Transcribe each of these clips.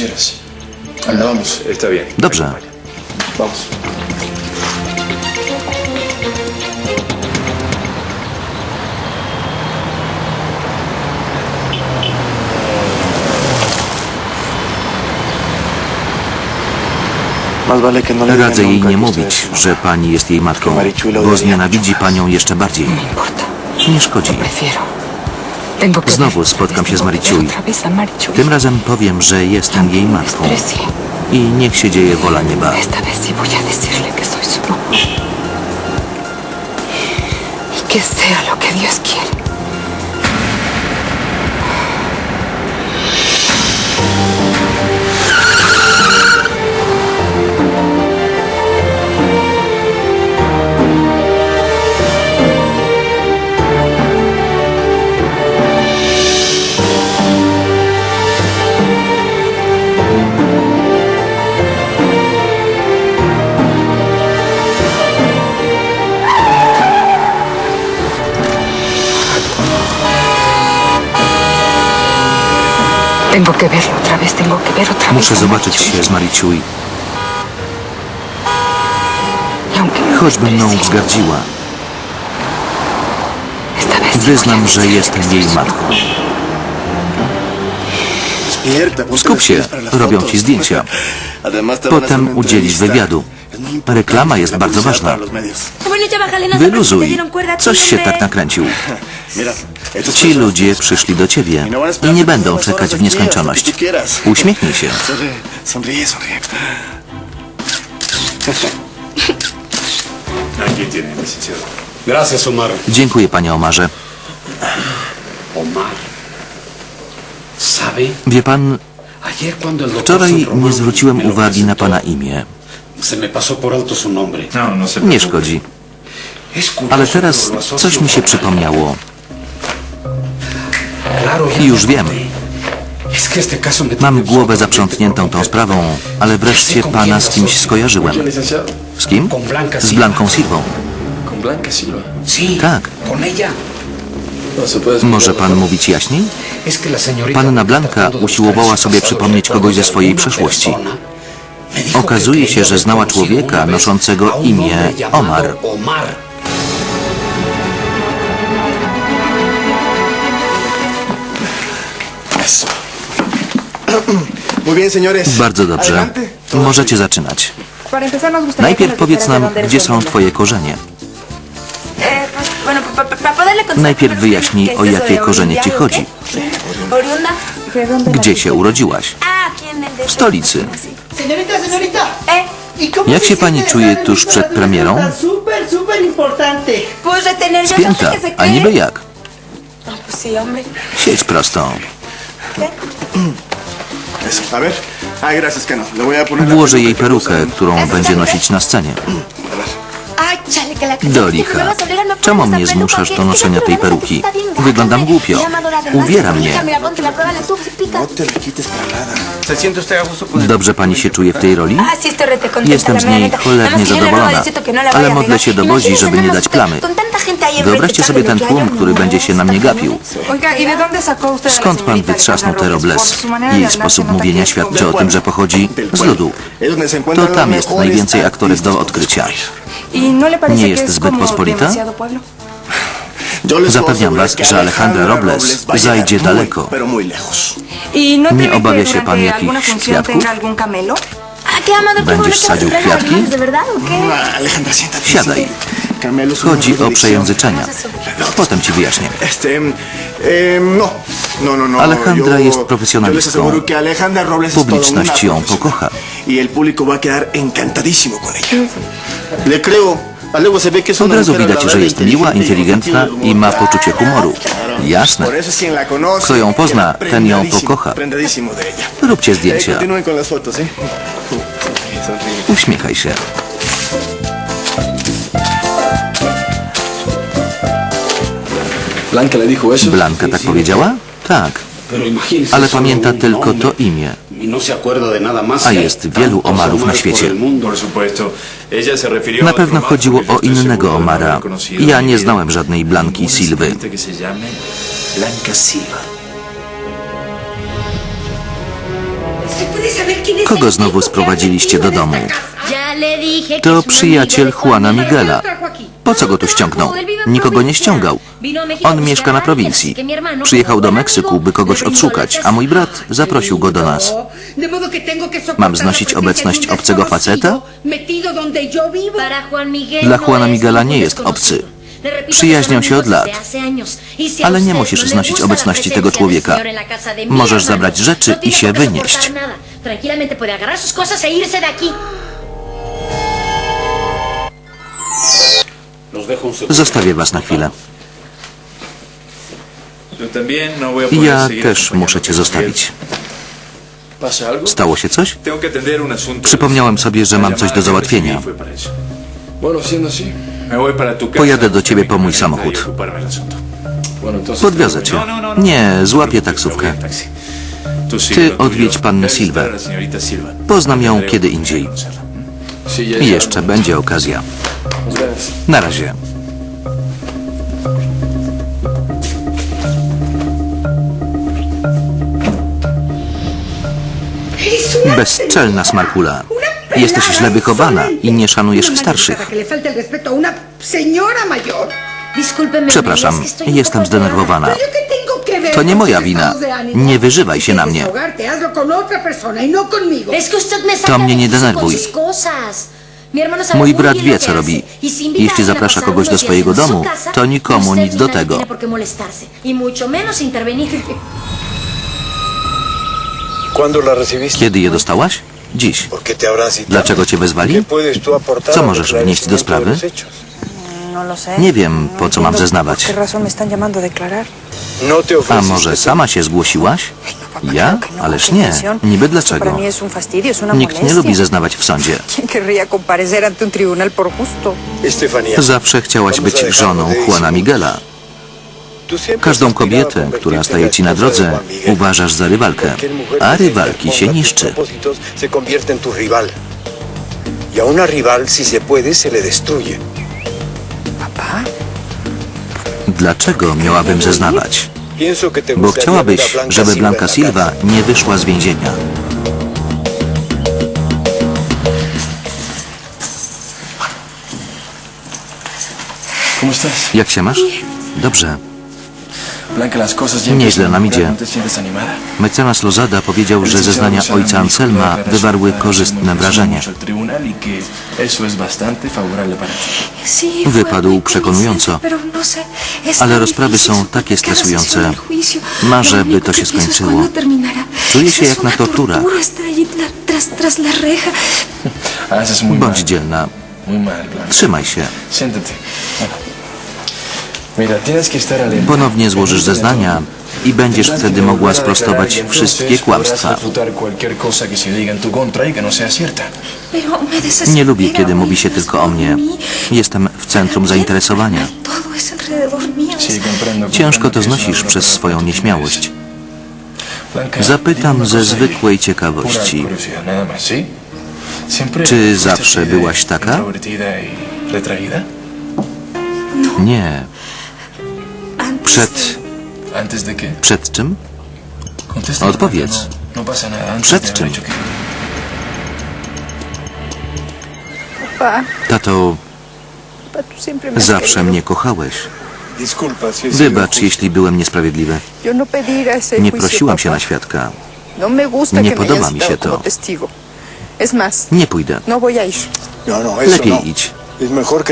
quieras. Anda, vamos. Está bien. Dobrze. Vamos. No Radzę jej nie mówić, że pani jest jej matką, bo znienawidzi panią jeszcze bardziej. Nie szkodzi. Znowu spotkam się z Mariciui. Tym razem powiem, że jestem jej matką. I niech się dzieje wola nieba. Y que sea lo que Dios quiere. Tengo que verlo otra vez, tengo que ver otra vez. Muszę a zobaczyć się z Mariciui, Y aunque me choćby mną wzgardziła. esta vez sí voy a Wyznam, że jestem que jej matką. Skup się, robią ci zdjęcia. Potem udzielisz wywiadu. Reklama jest bardzo ważna. Wyluzuj. Coś się hombre. tak nakręcił. Ci ludzie przyszli do ciebie i nie będą czekać w nieskończoność. Uśmiechnij się. Omar. Dziękuję, panie Omarze. Wie pan, wczoraj nie zwróciłem uwagi na pana imię. Se me pasó por alto su nombre. No, no se Nie szkodzi. Es curioso, Ale teraz pero lo asocio coś mi się con- przypomniało. Claro, ya I już me wiem. acordé. Es que este caso me Mam tiene głowę zaprzątniętą tą sprawą, ale wreszcie pana z kimś skojarzyłem. Z kim? Z. Blanką Silvą. Con Blanca Silva. Sí, Tak. con ella. No se puede Może pan mówić jaśniej? Es que la señorita Panna Blanka usiłowała sobie przypomnieć kogoś ze swojej przeszłości. Okazuje się, że znała człowieka noszącego imię Omar. Bardzo dobrze. Możecie zaczynać. Najpierw powiedz nam, gdzie są twoje korzenie. Eh, Najpierw wyjaśnij, ¿qué es o jakie korzenie ci chodzi. Gdzie się urodziłaś? Ah, W stolicy. Señorita, señorita. Eh, ¿Y cómo Jak się pani czuje tuż przed premierą? Spięta, a niby jak? Hombre. Siedź prosto. La Włożę jej que perukę, którą będzie nosić na scenie. Do licha. Czemu mnie zmuszasz do noszenia tej peruki? Wyglądam głupio. Uwiera mnie. Dobrze pani się czuje w tej roli? Jestem z niej cholernie zadowolona. Ale modlę się do Bozi, żeby nie dać plamy. Wyobraźcie sobie ten tłum, który będzie się na mnie gapił. Oiga, ¿y de dónde sacó usted a la Skąd pan wytrzasnął te Robles? Jej sposób mówienia świadczy o tym, że pochodzi z ludu. To tam jest najwięcej aktorek do odkrycia. ¿Y no Nie jest es zbyt pospolita? Zapewniam was, że Alejandra Robles zajdzie daleko. ¿Y no Nie obawia się pan jakichś kwiatków? Ah, ¿qué amador? ¿Qué Będziesz sadził kwiatki? animales, ¿De verdad o qué? Alejandra, siéntate. Siadaj. Chodzi o przejęzyczenia. Potem ci wyjaśnię. No, no, no. Alejandra jest profesjonalistką. Publiczność ją pokocha. Y Od razu widać, że jest miła, inteligentna i ma poczucie humoru. Jasne. Kto ją pozna, ten ją pokocha. Róbcie Eh, zdjęcia. ¿eh? Sonríe. Uśmiechaj się. Blanka tak powiedziała? Tak. Ale pamięta tylko to imię. Y no. A jest wielu Omarów na świecie. Na pewno chodziło o innego no Omara. Ja nie znałem żadnej Blanki Silwy. señorita que se llame Blanca Silva. ¿Se puede Kogo znowu sprowadziliście do domu? To przyjaciel Juana Miguela. Po co go tu ściągnął? Nikogo nie ściągał. On mieszka na prowincji. Przyjechał do Meksyku, by kogoś odszukać, a mój brat zaprosił go do nas. Mam znosić obecność obcego faceta? Dla Juana Miguela nie jest obcy. Przyjaźnią się od lat. Ale nie musisz znosić obecności tego człowieka. Możesz zabrać rzeczy i się wynieść. Zostawię was na chwilę. Ja też muszę cię zostawić. Stało się coś? Przypomniałem sobie, że mam coś do załatwienia. Pojadę do ciebie po mój samochód. Podwiozę cię. Nie, złapię taksówkę. Ty odwiedź pannę Silva. Poznam ją kiedy indziej. jeszcze będzie okazja. Na razie. Bezczelna smarkula. Jesteś źle wychowana i nie szanujesz starszych. Przepraszam, jestem zdenerwowana. To nie moja wina. Nie wyżywaj się na mnie. To mnie nie denerwuj. Mój brat wie, co robi. Y Jeśli zaprasza kogoś do swojego domu, to nikomu nic do no tego. Y. Kiedy je dostałaś? Dziś. Dlaczego cię wezwali? ¿Qué puedes tú aportar Co możesz wnieść do sprawy? No. Nie wiem, po co mam zeznawać. ¿Por qué razón me están llamando a? No może sama się zgłosiłaś? Ja? Ależ nie. Niby dlaczego? Nikt nie lubi zeznawać w sądzie. Zawsze chciałaś być żoną Juana Miguela. Każdą kobietę, która staje ci na drodze, uważasz za rywalkę, a rywalki się niszczy. Y a una rival, si se puede, se le destruye. Dlaczego miałabym zeznawać? Bo chciałabyś, żeby Blanca la Silva nie wyszła z więzienia. Jak się masz? Dobrze. Nieźle nam idzie. ¿No? Mecenas Lozada powiedział, że zeznania ojca Anselma wywarły korzystne wrażenie. Wypadł przekonująco. Ale rozprawy są takie stresujące. Marzę, by to się skończyło. Czuję się jak na torturach. Muy Bądź dzielna. Trzymaj się. Ponownie złożysz zeznania i będziesz wtedy mogła sprostować wszystkie kłamstwa. y no. Nie lubię, kiedy mówi się tylko o mnie. Jestem w centrum zainteresowania. Ciężko to znosisz przez no swoją nieśmiałość. Zapytam ze zwykłej ciekawości. Czy zawsze byłaś taka? Y retraída. Nie. Przed... Przed czym? Contesta, Odpowiedz. No, no Przed czym? Tato, zawsze mnie kochałeś. Wybacz, jeśli byłem niesprawiedliwy. No Nie prosiłam się na świadka. No Nie podoba mi się to. Nie pójdę. no. No, no, Lepiej no. idź.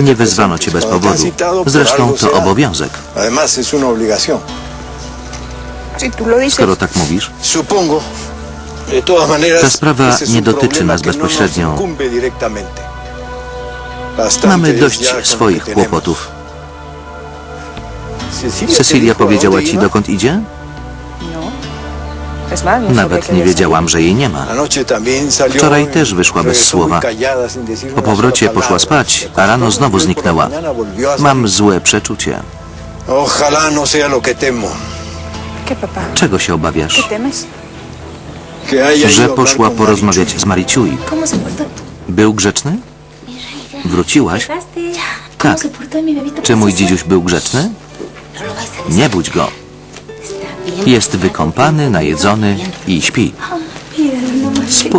Nie wezwano cię bez powodu. Zresztą to obowiązek. Skoro tak mówisz, Ta sprawa nie dotyczy nas no bezpośrednio. mamy dość swoich kłopotów. Cecilia, powiedziała ci, dokąd idzie? Nawet nie wiedziałam, że jej nie ma. Wczoraj też wyszła bez słowa. Po powrocie poszła spać, a rano znowu zniknęła. Mam złe przeczucie. No. Czego się ¿Qué obawiasz? Że poszła porozmawiać z Mariciui. Był grzeczny? Wróciłaś? Tak. ¿Cómo se portó mi bebito Czy mój dzidziuś był grzeczny? No. Nie budź go. Jest wykąpany, najedzony i śpi. Spójrz.